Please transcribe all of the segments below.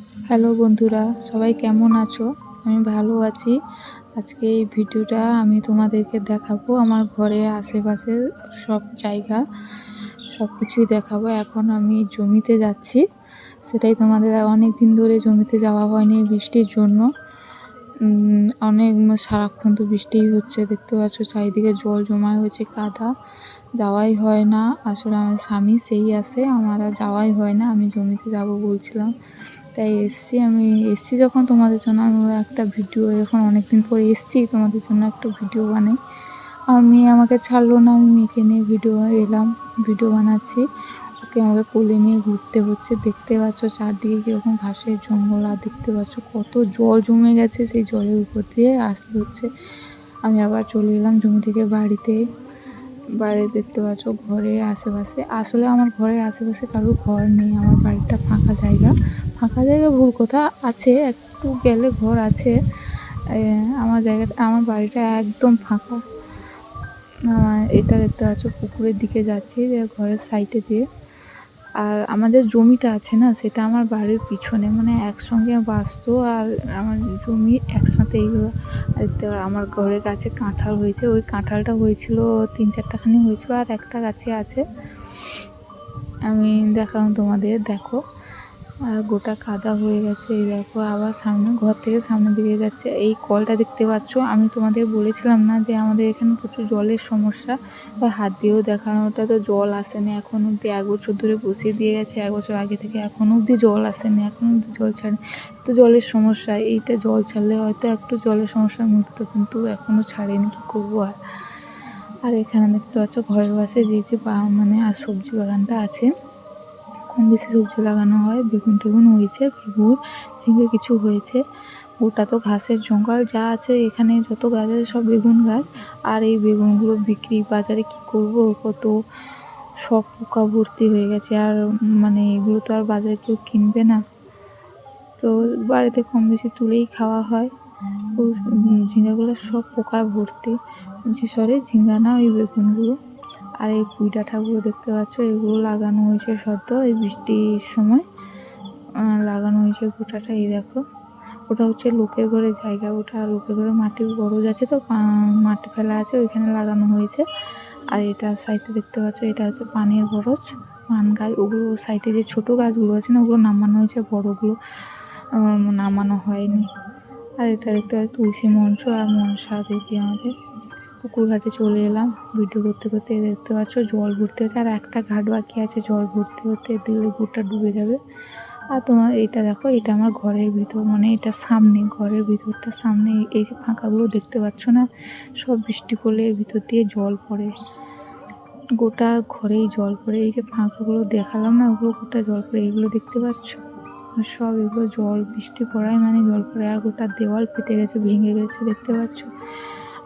Hello বন্ধুরা, সবাই কেমন আছো? আমি ভালো আছি। আজকে এই ভিডিওটা আমি তোমাদেরকে দেখাবো আমার ঘরে আশেপাশে সব জায়গা সব কিছুই দেখাবো। এখন আমি জমিতে যাচ্ছি। সেটাই তোমাদের অনেক দিন ধরে জমিতে যাওয়া হয়নি বৃষ্টির জন্য। অনেক সারাক্ষণ তো বৃষ্টিই হচ্ছে, দেখতে পাচ্ছ চারিদিকে জল জমা হয়েছে, কাদা। যাওয়াই হয় না, আসলে আমার স্বামী সেই আসে আমার আর যাওয়াই হয় না, আমি জমিতে যাব বলছিলাম। তাই এসছি, আমি এসছি যখন তোমাদের জন্য, আমি একটা ভিডিও, এখন অনেক দিন পরে এসছি, তোমাদের জন্য একটা ভিডিও বানাই। আমার মেয়ে আমাকে ছাড়লো না, আমি মেয়েকে নিয়ে ভিডিও এলাম, ভিডিও বানাচ্ছি। ওকে আমাকে কোলে নিয়ে ঘুরতে হচ্ছে। দেখতে পাচ্ছ চারদিকে কীরকম ঘাসের জঙ্গল, আর দেখতে পাচ্ছ কত জল জমে গেছে সেই জলের উপর দিয়ে আসতে হচ্ছে। আমি আবার চলে এলাম জমি থেকে বাড়িতে। বাড়ি দেখতে পাচ্ছ ঘরের আশেপাশে। আসলে আমার ঘরের আশেপাশে কারোর ঘর নেই, আমার বাড়িটা ফাঁকা জায়গা। ফাঁকা জায়গা ভুল কথা আছে, একটু গেলে ঘর আছে। আমার জায়গাটা আমার বাড়িটা একদম ফাঁকা। আমার এটা দেখতে পাচ্ছ পুকুরের দিকে যাচ্ছি ঘরের সাইডে দিয়ে। আর আমাদের জমিটা আছে না, সেটা আমার বাড়ির পিছনে মানে একসঙ্গে বাঁচতো আর আমার জমি একসাথে এইগুলো আমার ঘরের কাছে কাঁঠাল হয়েছে, ওই কাঁঠালটা হয়েছিল তিন চারটাখানি হয়েছিল আর একটা গাছে আছে। আমি দেখালাম তোমাদের, দেখো। আর গোটা কাদা হয়ে গেছে। এই দেখো, আবার সামনে, ঘর থেকে সামনের দিকে যাচ্ছে। এই কলটা দেখতে পাচ্ছ? আমি তোমাদের বলেছিলাম না যে আমাদের এখানে প্রচুর জলের সমস্যা? বা হাত দিয়েও দেখালাম ওটা তো জল আসেনি। এখন অবধি এক বছর ধরে বসিয়ে দিয়ে গেছে। এক বছর আগে থেকে এখনও অবধি জল আসেনি। এখন অবধি জল ছাড়ে তো জলের সমস্যা। এইটা জল ছাড়লে হয়তো একটু জলের সমস্যার মুক্ত কিন্তু এখনও ছাড়েনি। কী করব আর? আর এখানে দেখতে পাচ্ছ, ঘরের পাশে যে যে মানে আর সবজি বাগানটা আছে। কম বেশি সবজি লাগানো হয়, বেগুন টেগুন হয়েছে, বেগুন, ঝিঙে কিছু হয়েছে। ওটা তো ঘাসের জঙ্গল, যা আছে এখানে যত গাছ আছে সব বেগুন গাছ। আর এই বেগুনগুলো বিক্রি বাজারে কি করব? কত সব পোকা ভর্তি হয়ে গেছে। আর মানে এগুলো তো আর বাজারে কেউ কিনবে না। তো বাড়িতে কম বেশি তুলেই খাওয়া হয়। ঝিঙ্গাগুলো সব পোকায় ভর্তি। সরি ঝিঙ্গা না, ওই বেগুনগুলো। আর এই পুঁই ডাঁটাগুলো দেখতে পাচ্ছ, এগুলো লাগানো হয়েছে সদ্য, এই বৃষ্টির সময়। লাগানো হয়েছে গোটাটা, এই দেখো। ওটা হচ্ছে লোকের ঘরে জায়গা, ওটা লোকের ঘরে মাটির বরজ আছে তো মাটি ফেলা আছে, ওইখানে লাগানো হয়েছে। আর এটা সাইডে দেখতে পাচ্ছ, এটা হচ্ছে পানের বরজ পান গাছ। ওগুলো সাইডে যে ছোটো গাছগুলো আছে না, ওগুলো নামানো হয়েছে, বড়গুলো নামানো হয়নি। আর এটা দেখতে পাচ্ছ, তুলসী মঞ্চ আর মনসা দেবী আমাদের। পুকুর ঘাটে চলে এলাম। ভিডিও করতে করতে দেখতে পাচ্ছ জল ভর্তি হচ্ছে। আর একটা ঘাট বাকি আছে, জল ভর্তি হতে দিলে গোটা ডুবে যাবে। আর তোমার এটা দেখো এটা আমার ঘরের ভিতর মানে এটা সামনে, ঘরের ভিতরটা সামনে, এই যে ফাঁকাগুলো দেখতে পাচ্ছ না? সব বৃষ্টি পড়লে এর ভিতর দিয়ে জল পড়ে। গোটা ঘরেই জল পড়ে। এই যে ফাঁকাগুলো দেখালাম না, ওগুলো গোটা জল পড়ে। এগুলো দেখতে পাচ্ছ? সব এগুলো জল, বৃষ্টি পড়ায় মানে জল পড়ে। আর গোটা দেওয়াল ফেটে গেছে, ভেঙে গেছে, দেখতে পাচ্ছ?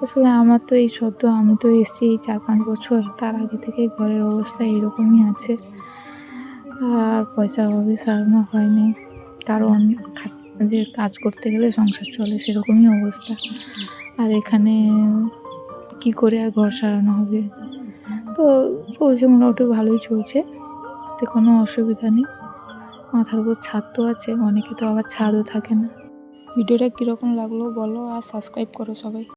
আসলে আমার তো এই সদ্য আমি তো এসেছি চার পাঁচ বছর, তার আগে থেকে ঘরের অবস্থা এরকমই আছে। আর পয়সার অভাবে সারানো হয়নি। কারণ যে কাজ করতে গেলে সংসার চলে সেরকমই অবস্থা। আর এখানে কি করে আর ঘর সারানো হবে? তো চলছে মোটামুটি ভালোই চলছে। তো কোনো অসুবিধা নেই। মাথার উপর ছাদ তো আছে, অনেকে তো আবার ছাদও থাকে না। ভিডিওটা কীরকম লাগল বলো আর সাবস্ক্রাইব করো সবাই।